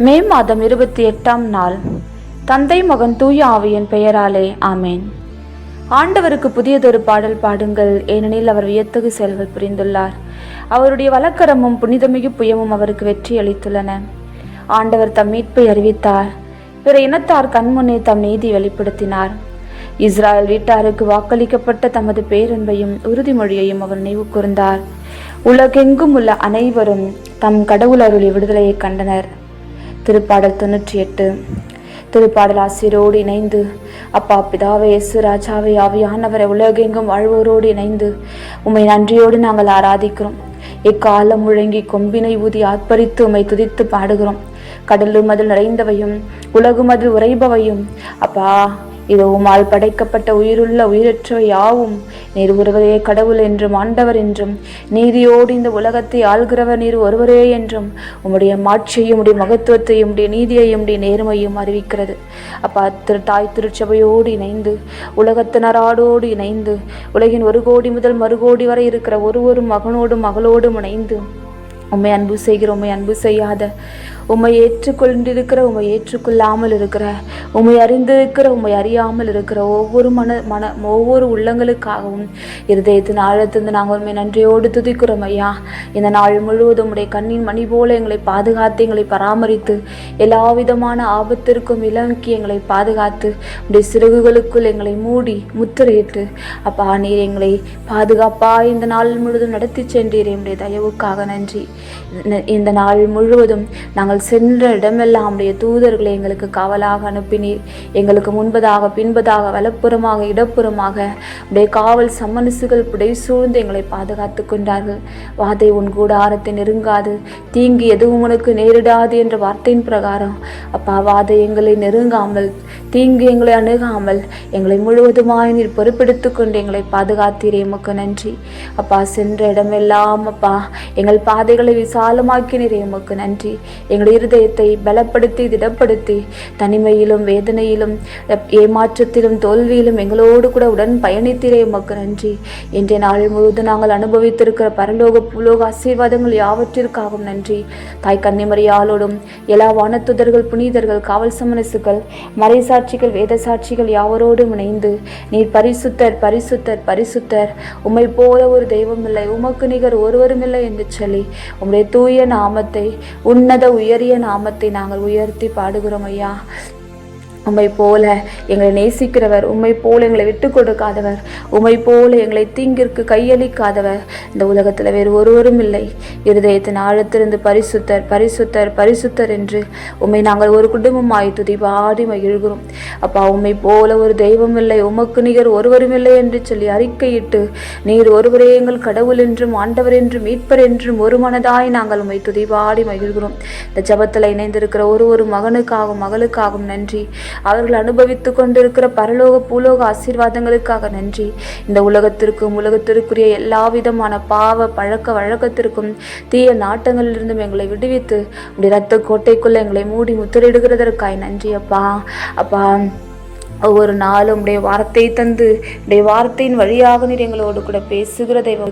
மே மாதம் இருபத்தி எட்டாம் நாள். தந்தை மகன் தூய ஆவியின் பெயராலே ஆமேன். ஆண்டவருக்கு புதியதொரு பாடல் பாடுங்கள். ஏனெனில் அவர் வியத்தகு செயல்கள் புரிந்துள்ளார். அவருடைய வழக்கரமும் புனிதமிகு புயமும் அவருக்கு வெற்றி அளித்துள்ளன. ஆண்டவர் தம் மீட்பை அறிவித்தார். பிற இனத்தார் கண்முன்னே தம் நீதி வெளிப்படுத்தினார். இஸ்ராயல் வீட்டாருக்கு வாக்களிக்கப்பட்ட தமது பேரன்பையும் உறுதிமொழியையும் அவர் நினைவு கூர்ந்தார். உலகெங்கும் உள்ள அனைவரும் தம் கடவுள் அருளி விடுதலையை கண்டனர். திருப்பாடல் தொண்ணூற்றி எட்டு திருப்பாடல் ஆசிரியரோடு இணைந்து அப்பா பிதாவே இயேசு ராஜாவை ஆவியானவரை உலகெங்கும் வாழ்வோரோடு இணைந்து உம்மை நன்றியோடு நாங்கள் ஆராதிக்கிறோம். எக்காலம் முழங்கி கொம்பினை ஊதி ஆர்ப்பரித்து உம்மை துதித்து பாடுகிறோம். கடலும் அதில் நிறைந்தவையும் உலகும் அதில் உறைபவையும் அப்பா இது உமால் படைக்கப்பட்ட உயிருள்ள உயிரற்றவை யாவும் நீர் ஒருவரே கடவுள் என்றும் ஆண்டவர் என்றும். நீதியோடு இந்த உலகத்தை ஆள்கிறவர் நீர் ஒருவரே என்றும். உம்முடைய மாட்சியையும் உடைய மகத்துவத்தையும் உடைய நீதியையும் உடைய நேர்மையும் அறிவிக்கிறது. அப்பா திரு தாய் திருச்சபையோடு இணைந்து உலகத்தினராடோடு இணைந்து உலகின் ஒரு கோடி முதல் மறுகோடி வரை இருக்கிற ஒரு ஒரு மகனோடும் மகளோடும் இணைந்து உம்மை அன்பு செய்கிற உம்மை அன்பு செய்யாத உம்மை ஏற்றுக்கொண்டிருக்கிற உம்மை ஏற்றுக்கொள்ளாமல் இருக்கிற உம்மை அறிந்திருக்கிற உம்மை அறியாமல் இருக்கிற ஒவ்வொரு மன மன ஒவ்வொரு உள்ளங்களுக்காகவும் இருதயத்தின் ஆழத்திருந்து நாங்கள் உண்மை நன்றியோடு துதிக்கிறோம் ஐயா. இந்த நாள் முழுவதும் உடைய கண்ணின் மணி போல எங்களை பாதுகாத்து எங்களை பராமரித்து எல்லா விதமான ஆபத்திற்கும் விலங்கி எங்களை பாதுகாத்து உடைய சிறகுகளுக்குள் எங்களை மூடி முத்திரையிட்டு அப்பா நீர் எங்களை பாதுகாப்பா இந்த நாள் முழுவதும் நடத்தி சென்றீர் உடைய தயவுக்காக நன்றி. இந்த நாள் முழுவதும் நாங்கள் சென்ற இடமெல்லாம் உடைய தூதர்களை எங்களுக்கு காவலாக அனுப்பினீர். எங்களுக்கு முன்பதாக பின்பதாக வலப்புறமாக இடப்புறமாக உடைய காவல் சம்மனசுகள் புடை சூழ்ந்து எங்களை பாதுகாத்து கொண்டார்கள். வாதை உன் கூடாரத்தை நெருங்காது. தீங்கு எதுவும் உனக்கு நேரிடாது என்ற வார்த்தையின் பிரகாரம் அப்பா வாதை எங்களை நெருங்காமல் தீங்கு எங்களை அணுகாமல் எங்களை முழுவதுமாய் நீர் பொறுப்பெடுத்து கொண்டு எங்களை பாதுகாத்தீரே எமக்கு நன்றி. அப்பா சென்ற இடமெல்லாம் அப்பா எங்கள் பாதைகளை விசாலமாக்கினீரே எமக்கு நன்றி. எங்கள் இருதயத்தை பலப்படுத்தி திடப்படுத்தி தனிமையிலும் வேதனையிலும் ஏமாற்றத்திலும் தோல்வியிலும் எங்களோடு கூட உடன் பயணித்திரே உமக்கு நன்றி. இன்றைய நாள் முழுவதும் நாங்கள் அனுபவித்திருக்கிற பரலோக புலோக ஆசீர்வாதங்கள் யாவற்றிற்காகவும் நன்றி. தாய் கன்னிமரியாளோடும் எல்லா வானத்துதர்கள் புனிதர்கள் காவல் சமனசுகள் மறைசாட்சிகள் வேத சாட்சிகள் யாவரோடும் இணைந்து நீர் பரிசுத்தர் பரிசுத்தர் பரிசுத்தர் உம்மை போல ஒரு தெய்வம் இல்லை உமக்கு நிகர் ஒருவரும் இல்லை என்று சொல்லி உம்முடைய தூய நாமத்தை உன்னத உயரிய நாமத்தை நாங்கள் உயர்த்தி பாடுகிறோம் ஐயா. உம்மை போல எங்களை நேசிக்கிறவர் உம்மை போல எங்களை விட்டு கொடுக்காதவர் உம்மை போல எங்களை தீங்கிற்கு கையளிக்காதவர். இந்த உலகத்தில் வேறு ஒருவரும் இல்லை. இருதயத்தின் ஆழத்திலிருந்து பரிசுத்தர் பரிசுத்தர் பரிசுத்தர் என்று உம்மை நாங்கள் ஒரு குடும்பமாய் துதி பாடி மகிழ்கிறோம். அப்பா உம்மை போல ஒரு தெய்வம் இல்லை உமக்கு நிகர் ஒருவரும் இல்லை என்று சொல்லி அறிக்கையிட்டு நீர் ஒருவரே எங்கள் கடவுள் என்றும் ஆண்டவர் என்றும் மீட்பர் என்றும் ஒரு மனதாய் நாங்கள் உம்மை துதி பாடி மகிழ்கிறோம். இந்த ஜபத்தில் இணைந்திருக்கிற ஒரு ஒரு மகனுக்காகவும் மகளுக்காகவும் நன்றி. அவர்கள் அனுபவித்துக் கொண்டிருக்கிற பரலோக பூலோக ஆசீர்வாதங்களுக்காக நன்றி. இந்த உலகத்திற்கும் உலகத்திற்குரிய எல்லா விதமான பாவ பழக்க வழக்கத்திற்கும் தீய நாட்டங்களிலிருந்தும் எங்களை விடுவித்து உடைய ரத்த கோட்டைக்குள்ள எங்களை மூடி முத்திரையிடுகிறதற்காய் நன்றி அப்பா அப்பா ஒவ்வொரு நாளும் உடைய வார்த்தை தந்து உடைய வார்த்தையின் வழியாக நீர் எங்களோடு கூட பேசுகிற தெய்வம்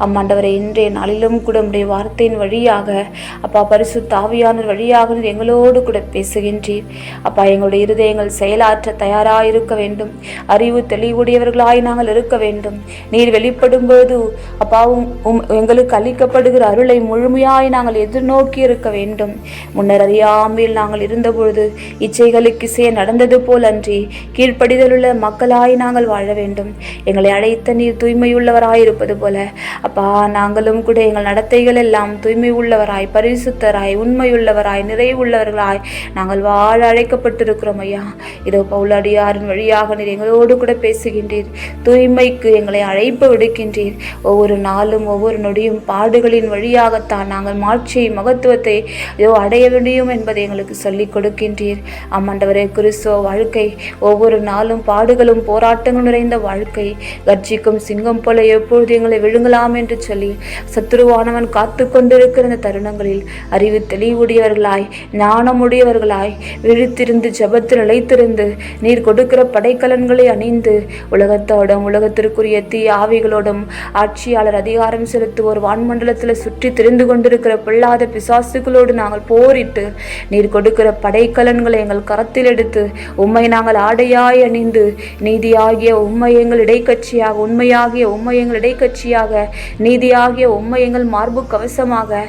அம்மாண்டவரை இன்றைய நாளிலும் கூட உடைய வார்த்தையின் வழியாக அப்பா பரிசு தாவியான வழியாக நீர் எங்களோடு கூட பேசுகின்றீர். அப்பா எங்களுடைய இருதயங்கள் செயலாற்ற தயாராக இருக்க வேண்டும். அறிவு தெளிவுடையவர்களாய் நாங்கள் இருக்க வேண்டும். நீர் வெளிப்படும் போது அப்பா உம்- எங்களுக்கு அளிக்கப்படுகிற அருளை முழுமையாய் நாங்கள் எதிர்நோக்கி இருக்க வேண்டும். முன்னர் அறியாமையில் நாங்கள் இருந்தபொழுது இச்சைகளுக்கு இசைய நடந்தது போல் அன்றி கீழ்ப்படிதலுள்ள மக்களாய் நாங்கள் வாழ வேண்டும். எங்களை அழைத்த நீர் தூய்மையுள்ளவராயிருப்பது போல. அப்பா நாங்களும் கூட எங்கள் நடத்தைகள் எல்லாம் தூய்மை உள்ளவராய் பரிசுத்தராய் உண்மையுள்ளவராய் நிறைவுள்ளவர்களாய் நாங்கள் வாழ அழைக்கப்பட்டிருக்கிறோம் ஐயா. இதோ பவுலடியாரின் வழியாக நீர் எங்களோடு கூட பேசுகின்றீர். தூய்மைக்கு எங்களை அழைப்பு விடுக்கின்றீர். ஒவ்வொரு நாளும் ஒவ்வொரு நொடியும் பாடுகளின் வழியாகத்தான் நாங்கள் மாட்சியை மகத்துவத்தை ஏதோ அடைய முடியும் என்பதை எங்களுக்கு சொல்லிக் கொடுக்கின்றீர். ஆமாண்டவரே கிறிஸ்துவ வாழ்க்கை ஒவ்வொரு நாளும் பாடுகளும் போராட்டங்கள் நிறைந்த வாழ்க்கை. கர்ஜிக்கும் சிங்கம் போல எப்பொழுது எங்களை விழுங்கலாம் என்று சொல்லி சத்துருவானவன் காத்து கொண்டிருக்கிற இந்த தருணங்களில் அறிவு தெளிவுடையவர்களாய் ஞானமுடையவர்களாய் விழித்திருந்து ஜபத்தில் நிலைத்திருந்து நீர் கொடுக்கிற படைக்கலன்களை அணிந்து உலகத்தோடும் உலகத்திற்குரிய தீ ஆவிகளோடும் ஆட்சியாளர் அதிகாரம் செலுத்துவோர் வான்மண்டலத்தில் சுற்றி திரிந்து கொண்டிருக்கிற பொல்லாத பிசாசுகளோடு நாங்கள் போரிட்டு நீர் கொடுக்கிற படைக்கலன்களை எங்கள் கரத்தில் எடுத்து உம்மை நாங்கள் ஆடையாய் அணிந்து நீதியாகிய உண்மை எங்கள் இடைக்கட்சியாக உண்மையாகிய உண்மை எங்கள் இடைக்கட்சியாக நீதியாகிய உண்மை எங்கள் மார்பு கவசமாக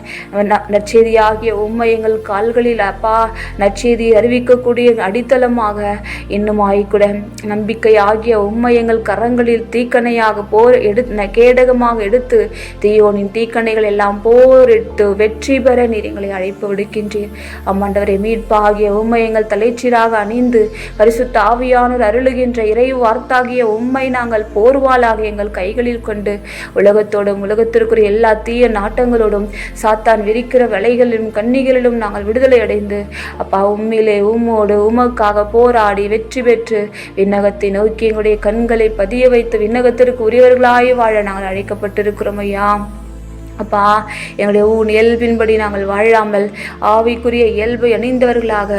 ந- நற்செய்தியாகிய எங்கள் கால்களில் அப்பா நற்செய்தியை அறிவிக்கக்கூடிய அடித்தளமாக இன்னுமாய் கூட நம்பிக்கை ஆகிய உண்மை எங்கள் கரங்களில் தீக்கணையாக போர் எடு கேடகமாக எடுத்து தீயோனின் தீக்கணைகள் எல்லாம் போரிட்டு வெற்றி பெற நீர் எங்களை அழைப்பு விடுக்கின்றீர். அம்மாண்டவரை மீட்பாகிய உண்மை எங்கள் தலைச்சீராக அணிந்து பரிசுத்த ஆவியானோர் அருளுகின்ற இறை வார்த்தாகிய உம்மை நாங்கள் போர்வாளாக எங்கள் கைகளில் கொண்டு உலகத்தோடும் உலகத்திற்குரிய எல்லா தீய நாட்டங்களோடும் சாத்தான் விரிக்கிற வலைகளிலும் கன்னிகளிலும் நாங்கள் விடுதலை அடைந்து அப்பா உம்மிலே உம்மோடு உமக்காக போராடி வெற்றி பெற்று விண்ணகத்தை நோக்கி எங்களுடைய கண்களை பதிய வைத்து விண்ணகத்திற்கு உரியவர்களாய் வாழ நாங்கள் அழைக்கப்பட்டிருக்கிறோம் ஐயா. அப்பா எங்களுடைய ஊன் இயல்பின்படி நாங்கள் வாழாமல் ஆவிக்குரிய இயல்பை அணிந்தவர்களாக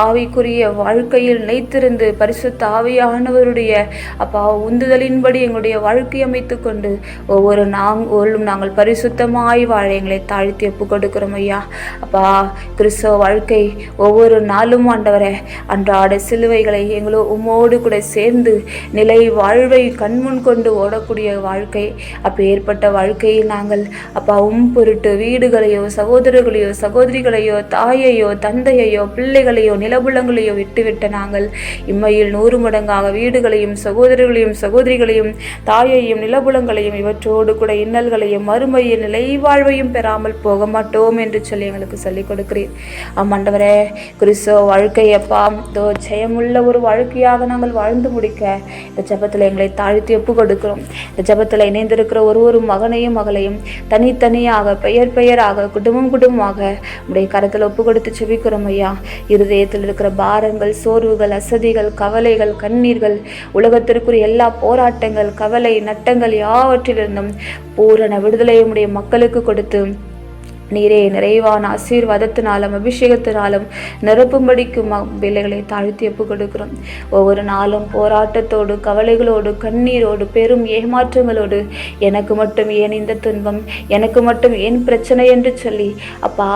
ஆவிக்குரிய வாழ்க்கையில் நினைத்திருந்து பரிசுத்த ஆவியானவருடைய அப்பா உந்துதலின்படி எங்களுடைய வாழ்க்கை அமைத்து கொண்டு ஒவ்வொரு நாங்களும் நாங்கள் பரிசுத்தமாய் வாழ எங்களை தாழ்த்தி ஒப்பு கொடுக்கிறோம் ஐயா. அப்பா கிறிஸ்தவ வாழ்க்கை ஒவ்வொரு நாளும் ஆண்டவரை அன்றாட சிலுவைகளை எங்களோ உம்மோடு கூட சேர்ந்து நிலை வாழ்வை கண்முன் கொண்டு ஓடக்கூடிய வாழ்க்கை. அப்போ ஏற்பட்ட வாழ்க்கையில் நாங்கள் அப்பா உம் பொருட்டு வீடுகளையோ சகோதரர்களையோ சகோதரிகளையோ தாயையோ தந்தையையோ பிள்ளைகளையோ நிலபுலங்களையோ விட்டுவிட்ட நாங்கள். இம்மையில் நூறு மடங்காக வீடுகளையும் சகோதரர்களையும் சகோதரிகளையும் தாயையும் நிலபுலங்களையும் இவற்றோடு கூட இன்னல்களையும் மறுமையில் நிலை வாழ்வையும் பெறாமல் போக மாட்டோம் என்று சொல்லி எங்களுக்கு சொல்லிக் கொடுக்கிறேன் ஆமாண்டவரே கிறிஸ்தோ வாழ்க்கையப்பா தோ ஜெயமுள்ள ஒரு வாழ்க்கையாக நாங்கள் வாழ்ந்து முடிக்க இந்த ஜபத்தில் எங்களை தாழ்த்தி ஒப்பு கொடுக்கிறோம். இந்த ஜபத்தில் இணைந்திருக்கிற ஒரு ஒரு மகனையும் மகளையும் தனித்தனியாக பெயர் பெயராக குடும்பம் குடும்பமாக உடைய கரத்தில் ஒப்பு கொடுத்து செபிக்கிறோம் ஐயா. இருதயத்தில் இருக்கிற பாரங்கள் சோர்வுகள் அசதிகள் கவலைகள் கண்ணீர்கள் உலகத்திற்குரிய எல்லா போராட்டங்கள் கவலை நட்டங்கள் யாவற்றிலிருந்தும் பூரண விடுதலையை உடைய மக்களுக்கு கொடுத்து நீரே நிறைவான ஆசீர்வாதத்தினாலும் அபிஷேகத்தினாலும் நிரப்பும்படிக்கும் பிள்ளைகளை தாழ்த்தி ஒப்பு கொடுக்கிறோம் ஒவ்வொரு நாளும் போராட்டத்தோடு கவலைகளோடு கண்ணீரோடு பெரும் ஏமாற்றங்களோடு எனக்கு மட்டும் ஏன் இந்த துன்பம்? எனக்கு மட்டும் ஏன் பிரச்சனை என்று சொல்லி அப்பா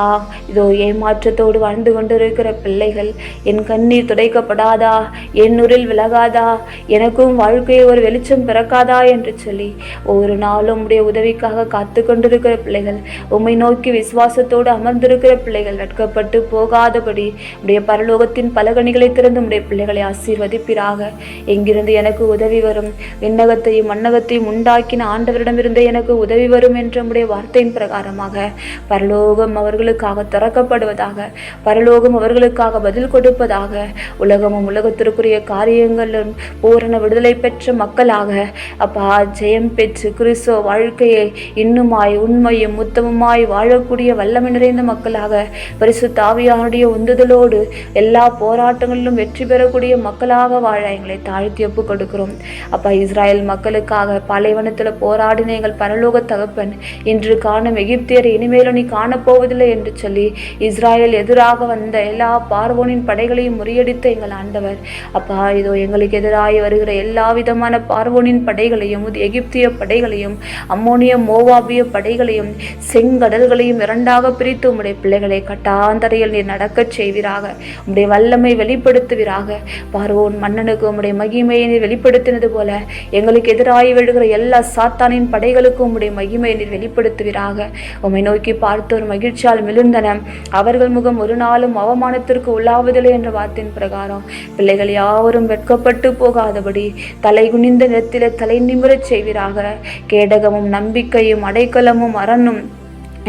இதோ ஏமாற்றத்தோடு வாழ்ந்து கொண்டிருக்கிற பிள்ளைகள் என் கண்ணீர் துடைக்கப்படாதா? என் உரில் விலகாதா? எனக்கும் வாழ்க்கையில் ஒரு வெளிச்சம் பிறக்காதா? என்று சொல்லி ஒவ்வொரு நாளும் உடைய உதவிக்காக காத்து கொண்டிருக்கிற பிள்ளைகள் உம்மை நோக்கி விசுவாசத்தோடு அமர்ந்திருக்கிற பிள்ளைகள் வெட்கப்பட்டு போகாதபடி உடைய பரலோகத்தின் பலகணிகளை திறந்து உடைய பிள்ளைகளை ஆசீர்வதிப்பிறாக எங்கிருந்து எனக்கு உதவி வரும்? விண்ணகத்தையும் மண்ணகத்தையும் உண்டாக்கின ஆண்டவரிடமிருந்து எனக்கு உதவி வரும் என்ற உடைய வார்த்தையின் பிரகாரமாக பரலோகம் அவர்களுக்காக திறக்கப்படுவதாக பரலோகம் அவர்களுக்காக பதில் கொடுப்பதாக உலகமும் உலகத்திற்குரிய காரியங்களும் பூரண விடுதலை பெற்ற மக்களாக அப்பா ஜெயம் பெற்று கிறிஸ்துவ வாழ்க்கையை இன்னுமாய் உண்மையும் உத்தமமாய் வாழக்கூடிய வல்லமை நிறைந்த மக்களாக பரிசு தாவியானுடைய உந்துதலோடு எல்லா போராட்டங்களிலும் வெற்றி பெறக்கூடிய மக்களாக வாழ எங்களை தாழ்த்தி ஒப்பு கொடுக்கிறோம் அப்பா இஸ்ராயல் மக்களுக்காக பாலைவனத்தில் போராடின எங்கள் பரலோக தகப்பன் இன்று காணும் எகிப்தியர் இனிமேலும் நீ காணப்போவதில்லை என்று சொல்லி இஸ்ராயல் எதிராக வந்த எல்லா பார்வோனின் படைகளையும் முறியடித்த எங்கள் ஆண்டவர். அப்பா இதோ எங்களுக்கு எதிராக வருகிற எல்லா விதமான பார்வோனின் படைகளையும் எகிப்திய படைகளையும் அம்மோனிய மோவாபிய படைகளையும் செங்கடல்களையும் இரண்டாக பிரித்து உம்முடைய பிள்ளைகளை கட்டாந்தரையில் நீர் நடக்கச் செய்வீராக. உம்முடைய வல்லமை வெளிப்படுத்துவீராக. பார்வோன் மன்னனுக்கு உம்முடைய மகிமையை நீர் வெளிப்படுத்தினது போல எங்களுக்கு எதிராகி விழுகிற எல்லா சாத்தானின் படைகளுக்கும் உம்முடைய மகிமையை நீர் வெளிப்படுத்துவீராக. உம்மை நோக்கி பார்த்தோர் மகிழ்ச்சியால் மிளிர்ந்தன அவர்கள் முகம் ஒரு நாளும் அவமானத்திற்கு உள்ளாவதில்லை என்ற வார்த்தையின் பிரகாரம். பிள்ளைகள் யாவரும் வெட்கப்பட்டு போகாதபடி தலை குனிந்த நிலத்திலே தலை நிமிரச் செய்வீராக. கேடகமும் நம்பிக்கையும் அடைக்கலமும் அரணும்.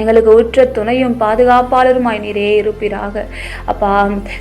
எங்களுக்கு உற்ற துணையும் பாதுகாப்பாளருமாய் நீரே இருப்பீராக. அப்பா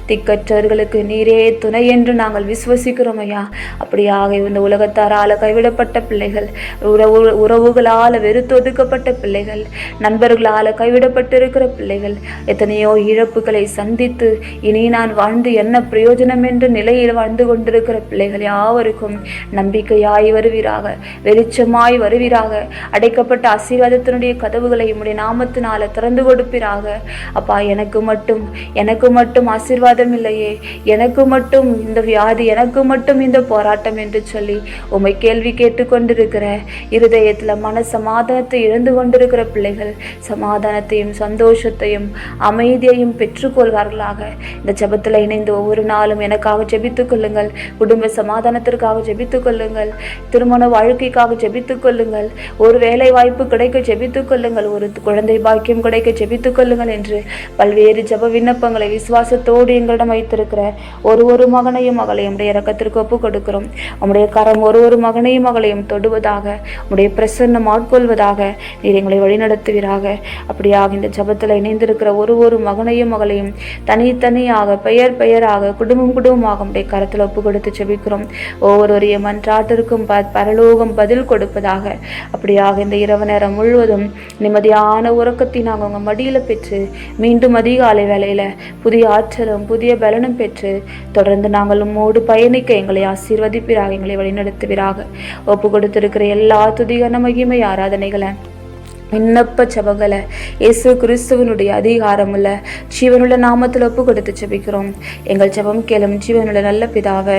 திக்கற்றவர்களுக்கு நீரே துணை என்று நாங்கள் விசுவசிக்கிறோம் ஐயா. அப்படியாக இந்த உலகத்தாரால் கைவிடப்பட்ட பிள்ளைகள் உறவு உறவுகளால் வெறுத்தொதுக்கப்பட்ட பிள்ளைகள் நண்பர்களால் கைவிடப்பட்டிருக்கிற பிள்ளைகள் எத்தனையோ இழப்புகளை சந்தித்து இனி நான் வாழ்ந்து என்ன பிரயோஜனம் என்ற நிலையில் வாழ்ந்து கொண்டிருக்கிற பிள்ளைகள் யாவருக்கும் நம்பிக்கையாய் வருவீராக வெளிச்சமாய் வருவீராக. அடைக்கப்பட்ட ஆசீர்வாதத்தினுடைய கதவுகளை உம்முடைய நாமத்தினால திறந்து கொடுப்பீராக. அப்பா எனக்கு மட்டும் எனக்கு மட்டும் ஆசீர்வாதம் இல்லையே. எனக்கு மட்டும் இந்த வியாதி எனக்கு மட்டும் இந்த போராட்டம் என்று சொல்லி உமை கேள்வி கேட்டுக்கொண்டிருக்கிற இருதயத்தில் மன சமாதானத்தை இழந்து கொண்டிருக்கிற பிள்ளைகள் சமாதானத்தையும் சந்தோஷத்தையும் அமைதியையும் பெற்றுக்கொள்வார்களாக இந்த ஜபத்தில் இணைந்து ஒவ்வொரு நாளும் எனக்காக ஜெபித்துக் கொள்ளுங்கள். குடும்ப சமாதானத்திற்காக ஜெபித்துக் கொள்ளுங்கள். திருமண வாழ்க்கைக்காக ஜெபித்துக் கொள்ளுங்கள். ஒரு வேலை வாய்ப்பு கிடைக்க ஜெபித்துக் கொள்ளுங்கள். ஒரு குழந்தை பாக்கியம் கிடைக்க ஜெபித்துக் கொள்ளுங்கள் என்று பல்வேறு ஜப விண்ணப்பங்களை விசுவாசத்தோடு எங்களிடம் வைத்திருக்கிற ஒரு ஒரு மகனையும் மகளையும் உடைய இறக்கத்திற்கு ஒப்புக் கொடுக்கிறோம். உம்முடைய கரம் ஒரு ஒரு மகனையும் மகளையும் தொடுவதாக உடைய பிரசன்னம் ஆட்கொள்வதாக நீர் எங்களை வழிநடத்துவீராக. அப்படியாக இந்த ஜபத்தில் இணைந்திருக்கிற ஒரு ஒரு மகனையும் மகளையும் தனித்தனியாக பெயர் பெயராக குடும்பம் குடும்பமாக உடைய கரத்தில் ஒப்பு கொடுத்து ஜெபிக்கிறோம். ஒவ்வொருவரையும் மன்றாட்டிற்கும் பரலோகம் பதில் கொடுப்பதாக. அப்படியாக இந்த இரவு நேரம் முழுவதும் நிம்மதியான ஒரு உறக்கத்தை நாங்கள் உங்கள் மடியில் பெற்று மீண்டும் அதிகாலை வேலையில் புதிய ஆற்றலும் புதிய பலனும் பெற்று தொடர்ந்து நாங்கள் உம்மோடு பயணிக்க எங்களை ஆசீர்வதிப்பீராக எங்களை வழிநடத்துவீராக. ஒப்பு கொடுத்திருக்கிற எல்லா துதிகன மகிமை ஆராதனைகளை விண்ணப்ப ஜெபங்களை இயேசு கிறிஸ்துவனுடைய அதிகாரமுள்ள ஜீவனுள்ள நாமத்தில் ஒப்பு கொடுத்து ஜெபிக்கிறோம். எங்கள் ஜெபம் கேளும் ஜீவனுள்ள நல்ல பிதாவை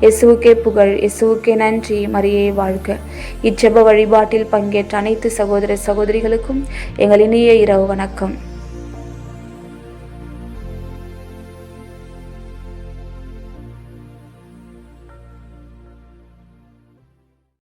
இயேசுவுக்கே புகழ் இயேசுவுக்கே நன்றி மரியே வாழ்க. இச்செப வழிபாட்டில் பங்கேற்ற அனைத்து சகோதர சகோதரிகளுக்கும் எங்கள் இனிய இரவு வணக்கம்.